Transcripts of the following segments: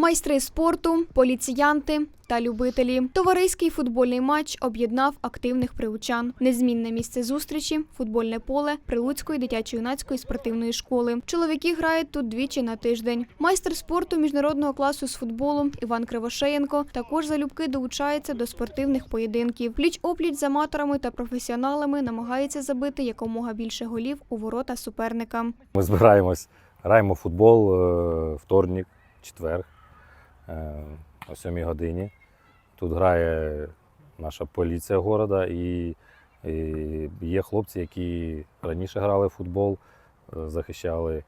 Майстри спорту, поліціянти та любителі. Товариський футбольний матч об'єднав активних приучан. Незмінне місце зустрічі футбольне поле Прилуцької дитячо-юнацької спортивної школи. Чоловіки грають тут двічі на тиждень. Майстер спорту міжнародного класу з футболу Іван Кривошеєнко також залюбки долучається до спортивних поєдинків. Пліч опліч з аматорами та професіоналами намагається забити якомога більше голів у ворота суперника. Ми збираємось, граємо футбол е, вторник, четвер, о 7 годині. Тут грає наша поліція города і, є хлопці, які раніше грали в футбол, е, захищали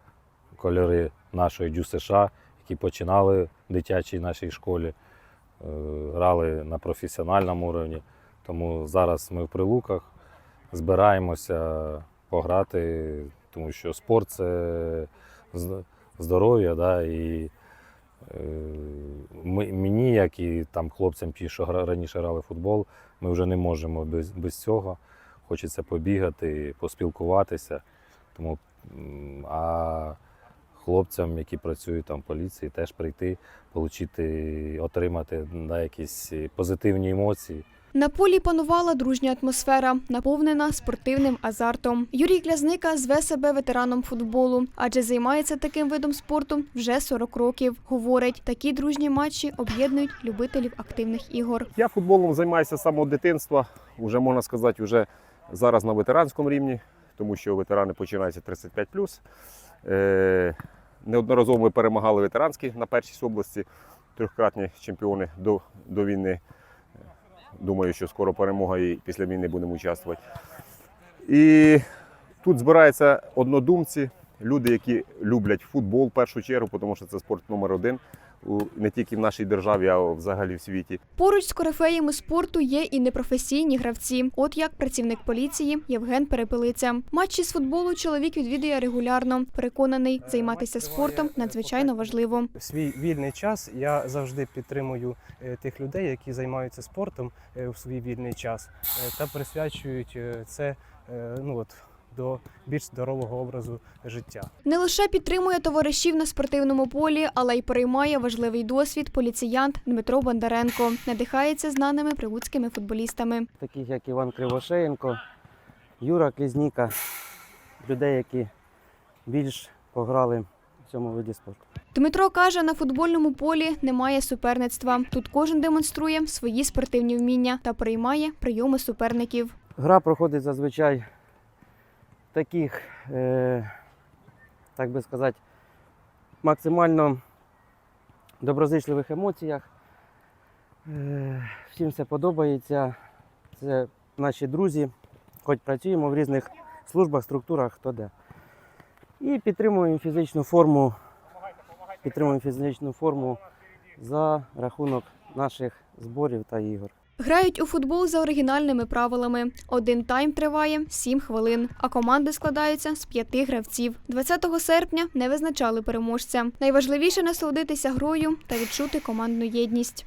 кольори нашої Дю США, які починали в дитячій нашій школі, е, грали на професіональному рівні. Тому зараз ми в прилуках збираємося пограти, тому що спорт це здоров'я, да, і е, ми, мені, як і там хлопцям, ті, що раніше грали в футбол, ми вже не можемо без, без цього. Хочеться побігати, поспілкуватися. Тому, а хлопцям, які працюють там в поліції, теж прийти, отримати да, якісь позитивні емоції. На полі панувала дружня атмосфера, наповнена спортивним азартом. Юрій Клязника зве себе ветераном футболу, адже займається таким видом спорту вже 40 років. Говорить, такі дружні матчі об'єднують любителів активних ігор. Я футболом займаюся з самого дитинства, вже можна сказати, вже зараз на ветеранському рівні, тому що ветерани починаються 35 Е, неодноразово ми перемагали ветеранські на першій області, трьохкратні чемпіони до, до війни. Думаю, що скоро перемога і після війни будемо участвувати. І тут збираються однодумці, люди, які люблять футбол в першу чергу, тому що це спорт номер один не тільки в нашій державі, а взагалі в світі. Поруч з корифеями спорту є і непрофесійні гравці. От як працівник поліції Євген Перепелиця. Матчі з футболу чоловік відвідує регулярно. Переконаний, займатися спортом надзвичайно важливо. В свій вільний час я завжди підтримую е, тих людей, які займаються спортом е, у свій вільний час е, та присвячують е, це е, ну, от, до більш здорового образу життя. Не лише підтримує товаришів на спортивному полі, але й переймає важливий досвід поліціянт Дмитро Бондаренко. Надихається знаними прилуцькими футболістами. таких як Іван Кривошеєнко, Юра Кизніка, людей, які більш пограли в цьому виді спорту. Дмитро каже, на футбольному полі немає суперництва. Тут кожен демонструє свої спортивні вміння та приймає прийоми суперників. Гра проходить зазвичай таких, е, так би сказати, максимально доброзичливих емоціях. Е, всім все подобається. Це наші друзі, хоч працюємо в різних службах, структурах, хто де. І підтримуємо фізичну форму, підтримуємо фізичну форму за рахунок наших зборів та ігор. Грають у футбол за оригінальними правилами. Один тайм триває 7 хвилин, а команди складаються з п'яти гравців. 20 серпня не визначали переможця. Найважливіше насолодитися грою та відчути командну єдність.